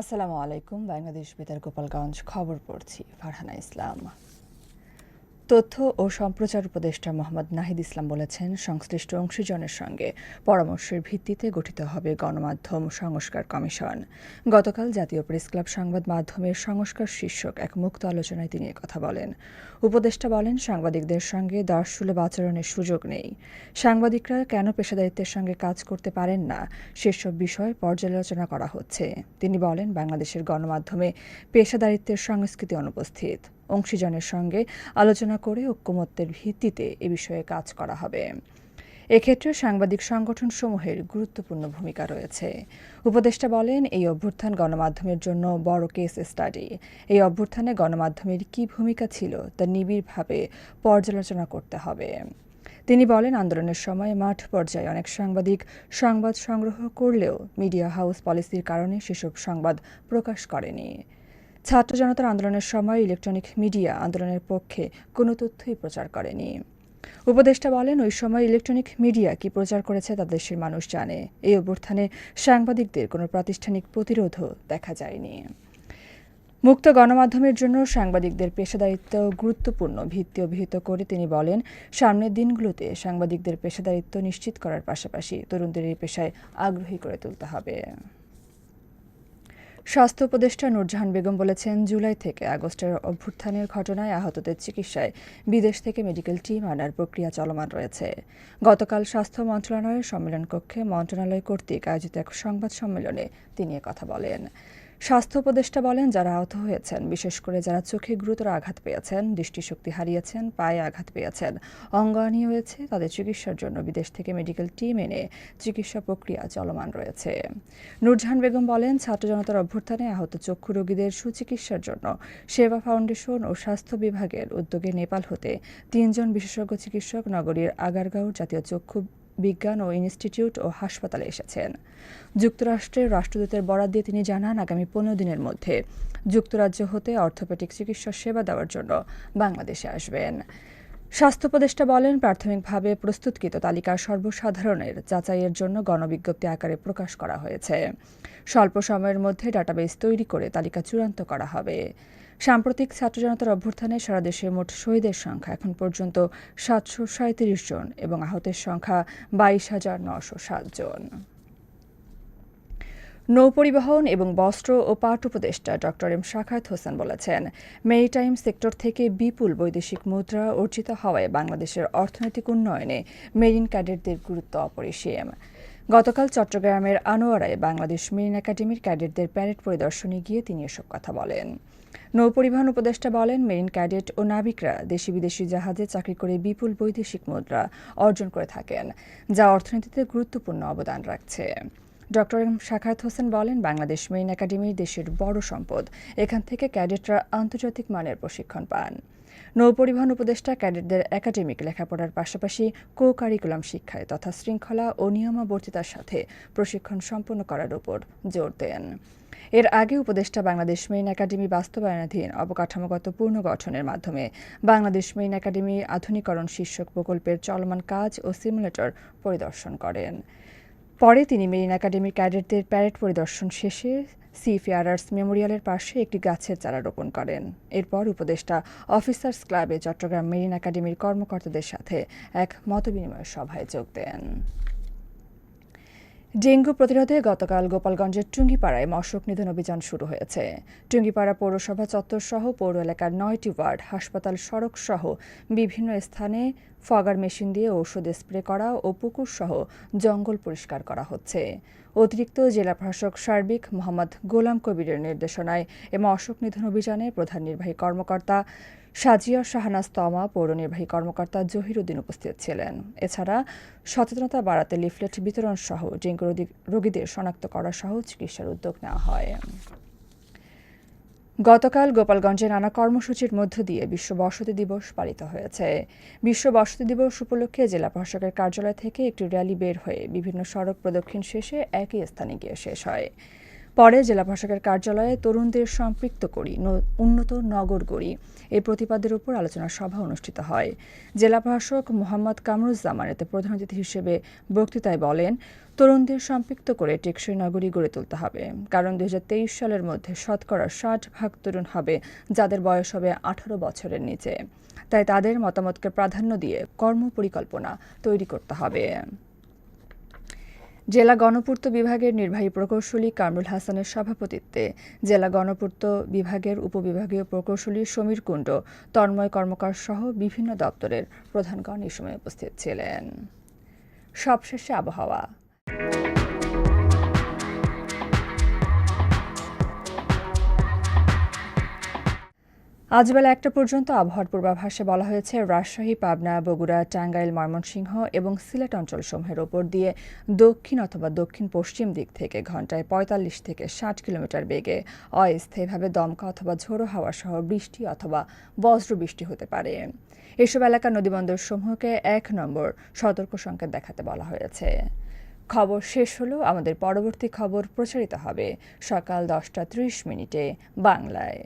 আসসালামু আলাইকুম বাংলাদেশ বেতার গোপালগঞ্জ খবর পড়ছি ফারহানা ইসলাম। তথ্য ও সম্প্রচার উপদেষ্টা মোহাম্মদ নাহিদ ইসলাম বলেছেন, সংশ্লিষ্ট অংশীজনের সঙ্গে পরামর্শের ভিত্তিতে গঠিত হবে গণমাধ্যম সংস্কার কমিশন। গতকাল জাতীয় প্রেস ক্লাব সংবাদ মাধ্যমের সংস্কার শীর্ষক এক মুক্ত আলোচনায় তিনি কথা বলেন। উপদেষ্টা বলেন, সাংবাদিকদের সঙ্গে দর্শসুলভ আচরণের সুযোগ নেই। সাংবাদিকরা কেন পেশাদারিত্বের সঙ্গে কাজ করতে পারেন না, সেসব বিষয় পর্যালোচনা করা হচ্ছে। তিনি বলেন, বাংলাদেশের গণমাধ্যমে পেশাদারিত্বের সংস্কৃতি অনুপস্থিত। অংশীজনের সঙ্গে আলোচনা করে ঐক্যমত্যের ভিত্তিতে এ বিষয়ে কাজ করা হবে। এক্ষেত্রে সাংবাদিক সংগঠনসমূহের গুরুত্বপূর্ণ ভূমিকা রয়েছে। উপদেষ্টা বলেন, এই অভ্যুত্থান গণমাধ্যমের জন্য বড় কেস স্টাডি। এই অভ্যুত্থানে গণমাধ্যমের কী ভূমিকা ছিল তা নিবিড়ভাবে পর্যালোচনা করতে হবে। তিনি বলেন, আন্দোলনের সময় মাঠ পর্যায়ে অনেক সাংবাদিক সংবাদ সংগ্রহ করলেও মিডিয়া হাউস পলিসির কারণে সেসব সংবাদ প্রকাশ করেনি। ছাত্র জনতার আন্দোলনের সময় ইলেকট্রনিক মিডিয়া আন্দোলনের পক্ষে কোনো তথ্যই প্রচার করেনি। উপদেষ্টা বলেন, ওই সময় ইলেকট্রনিক মিডিয়া কি প্রচার করেছে তা দেশের মানুষ জানে। এই অভ্যুত্থানে সাংবাদিকদের কোনো প্রাতিষ্ঠানিক প্রতিরোধও দেখা যায়নি। মুক্ত গণমাধ্যমের জন্য সাংবাদিকদের পেশাদারিত্ব গুরুত্বপূর্ণ ভিত্তি অভিহিত করে তিনি বলেন, সামনের দিনগুলোতে সাংবাদিকদের পেশাদারিত্ব নিশ্চিত করার পাশাপাশি তরুণদের এই পেশায় আগ্রহী করে তুলতে হবে। স্বাস্থ্য উপদেষ্টা নুরজাহান বেগম বলেছেন, জুলাই থেকে আগস্টের অভ্যুত্থানের ঘটনায় আহতদের চিকিৎসায় বিদেশ থেকে মেডিকেল টিম আনার প্রক্রিয়া চলমান রয়েছে। গতকাল স্বাস্থ্য মন্ত্রণালয়ের সম্মেলন কক্ষে মন্ত্রণালয় কর্তৃক আয়োজিত এক সংবাদ সম্মেলনে তিনি কথা বলেন। স্বাস্থ্য উপদেষ্টা বলেন, যারা আহত হয়েছেন, বিশেষ করে যারা চোখে গুরুতর আঘাত পেয়েছেন, দৃষ্টিশক্তি হারিয়েছেন, পায়ে আঘাত পেয়েছেন অঙ্গানি হয়েছে, তাদের চিকিৎসার জন্য বিদেশ থেকে মেডিকেল টিম এনে চিকিৎসা প্রক্রিয়া চলমান রয়েছে। নূরজাহান বেগম বলেন, ছাত্র জনতার অভ্যুত্থানে আহত চক্ষু রোগীদের সুচিকিৎসার জন্য সেবা ফাউন্ডেশন ও স্বাস্থ্য বিভাগের উদ্যোগে নেপাল হতে তিনজন বিশেষজ্ঞ চিকিৎসক নগরীর আগারগাঁও জাতীয় চক্ষু বিজ্ঞান ও ইনস্টিটিউট ও হাসপাতালে এসেছেন। যুক্তরাষ্ট্রের রাষ্ট্রদূতের বরাদ দিয়ে তিনি জানান, আগামী পনেরো দিনের মধ্যে যুক্তরাজ্য হতে অর্থোপেডিক চিকিৎসা সেবা দেওয়ার জন্য বাংলাদেশে আসবেন। স্বাস্থ্য উপদেষ্টা বলেন, প্রাথমিকভাবে প্রস্তুতকৃত তালিকা সর্বসাধারণের যাচাইয়ের জন্য গণবিজ্ঞপ্তি আকারে প্রকাশ করা হয়েছে। স্বল্প সময়ের মধ্যে ডাটাবেস তৈরি করে তালিকা চূড়ান্ত করা হবে। সাম্প্রতিক ছাত্র জনতার অভ্যুত্থানে সারা দেশে মোট শহীদের সংখ্যা এখন পর্যন্ত সাতশো সাঁত্রিশ জন এবং আহতের সংখ্যা বাইশ হাজার নশো সাত জন। নৌপরিবহন এবং বস্ত্র ও পাট উপদেষ্টা ডক্টর এম শাখাত হোসেন বলেছেন, মেরিটাইম সেক্টর থেকে বিপুল বৈদেশিক মুদ্রা অর্জিত হওয়ায় বাংলাদেশের অর্থনৈতিক উন্নয়নে মেরিন ক্যাডেটদের গুরুত্ব অপরিসীম। গতকাল চট্টগ্রামের আনোয়ারায় বাংলাদেশ মেরিন একাডেমির ক্যাডেটদের প্যারেড পরিদর্শনে গিয়ে তিনি এসব কথা বলেন। নৌপরিবহন উপদেষ্টা বলেন মেরিন ক্যাডেট ও নাবিকরা দেশি বিদেশি জাহাজে চাকরি করে বিপুল বৈদেশিক মুদ্রা অর্জন করে থাকেন, যা অর্থনীতিতে গুরুত্বপূর্ণ অবদান রাখছে। ডক্টর এম শাখাত হোসেন বলেন, বাংলাদেশ মেরিন একাডেমি দেশের বড় সম্পদ, এখান থেকে ক্যাডেটরা আন্তর্জাতিক মানের প্রশিক্ষণ পান। নৌপরিবহন উপদেষ্টা ক্যাডেটদের একাডেমিক লেখাপড়ার পাশাপাশি কো কারিকুলাম শিক্ষায় তথা শৃঙ্খলা ও নিয়মাবর্তিতার সাথে প্রশিক্ষণ সম্পন্ন করার উপর জোর দেন। এর আগে উপদেষ্টা বাংলাদেশ মেইন একাডেমি বাস্তবায়নাধীন অবকাঠামোগত পুনর্গঠনের মাধ্যমে বাংলাদেশ মেইন একাডেমি আধুনিকরণ শীর্ষক প্রকল্পের চলমান কাজ ও সিমুলেটর পরিদর্শন করেন। পরে তিনি মেরিন একাডেমির ক্যাডেটদের প্যারেড পরিদর্শন শেষে সিফেয়ারার্স মেমোরিয়ালের পাশে একটি গাছের চারা রোপণ করেন। এরপর উপদেষ্টা অফিসার্স ক্লাবে চট্টগ্রাম মেরিন একাডেমির কর্মকর্তাদের সাথে এক মতবিনিময় সভায় যোগ দেন। ডেঙ্গু প্রতিরোধে গতকাল গোপালগঞ্জের টুঙ্গিপাড়ায় মশক নিধন অভিযান শুরু হয়েছে। টুঙ্গিপাড়া পৌরসভা চত্বর সহ পৌর এলাকার নয়টি ওয়ার্ড, হাসপাতাল, সড়ক সহ বিভিন্ন স্থানে ফগার মেশিন দিয়ে ঔষধ স্প্রে করা ও পুকুর সহ জঙ্গল পরিষ্কার করা হচ্ছে। অতিরিক্ত জেলা প্রশাসক সার্বিক মোহাম্মদ গোলাম কবিরের নির্দেশনায় এবং অশোক নিধন অভিযানে প্রধান নির্বাহী কর্মকর্তা সাজিয়া শাহনাজ তমা পৌর নির্বাহী কর্মকর্তা জহিরুদ্দিন উপস্থিত ছিলেন। এছাড়া সচেতনতা বাড়াতে লিফলেট বিতরণ সহ ডেঙ্গু রোগীদের শনাক্ত করা সহ চিকিৎসার উদ্যোগ নেওয়া হয়। গতকাল গোপালগঞ্জে নানা কর্মসূচির মধ্য দিয়ে বিশ্ব বসতি দিবস পালিত হয়েছে। বিশ্ব বসতি দিবস উপলক্ষে জেলা প্রশাসকের কার্যালয় থেকে একটি র্যালি বের হয়ে বিভিন্ন সড়ক প্রদক্ষিণ শেষে একই স্থানে গিয়ে শেষ হয়। পরে জেলা প্রশাসকের কার্যালয়ে তরুণদের সম্পৃক্ত করি উন্নত নগর গড়ি। এই প্রতিপাদের উপর আলোচনা সভা অনুষ্ঠিত হয়। জেলা প্রশাসক মোহাম্মদ কামরুজ্জামান এতে প্রধান অতিথি হিসেবে বক্তৃতায় বলেন, তরুণদের সম্পৃক্ত করে টেকসই নগরী গড়ে তুলতে হবে। কারণ দুই হাজার তেইশ সালের মধ্যে শতকরা ষাট ভাগ তরুণ হবে যাদের বয়স হবে আঠারো বছরের নিচে। তাই তাদের মতামতকে প্রাধান্য দিয়ে কর্মপরিকল্পনা তৈরি করতে হবে। জেলা গণপূর্ত বিভাগের নির্বাহী প্রকৌশলী কামরুল হাসানের সভাপতিত্বে জেলা গণপূর্ত বিভাগের উপবিভাগীয় প্রকৌশলী সমীর কুণ্ড, তন্ময় কর্মকার সহ বিভিন্ন দপ্তরের প্রধানগণ এই সময় উপস্থিত ছিলেন। সবশেষে আবহাওয়া। আজ বেলা একটা পর্যন্ত আবহাওয়ার পূর্বাভাসে বলা হয়েছে, রাজশাহী, পাবনা, বগুড়া, টাঙ্গাইল, ময়মনসিংহ এবং সিলেট অঞ্চলসমূহের ওপর দিয়ে দক্ষিণ অথবা দক্ষিণ পশ্চিম দিক থেকে ঘন্টায় পঁয়তাল্লিশ থেকে ষাট কিলোমিটার বেগে অস্থায়ীভাবে দমকা অথবা ঝোড়ো হাওয়া সহ বৃষ্টি অথবা বজ্রবৃষ্টি হতে পারে। এসব এলাকার নদীবন্দর সমূহকে এক নম্বর সতর্ক সংকেত দেখাতে বলা হয়েছে। খবর শেষ হলো, আমাদের পরবর্তী খবর প্রচারিত হবে সকাল দশটা ত্রিশ মিনিটে বাংলায়।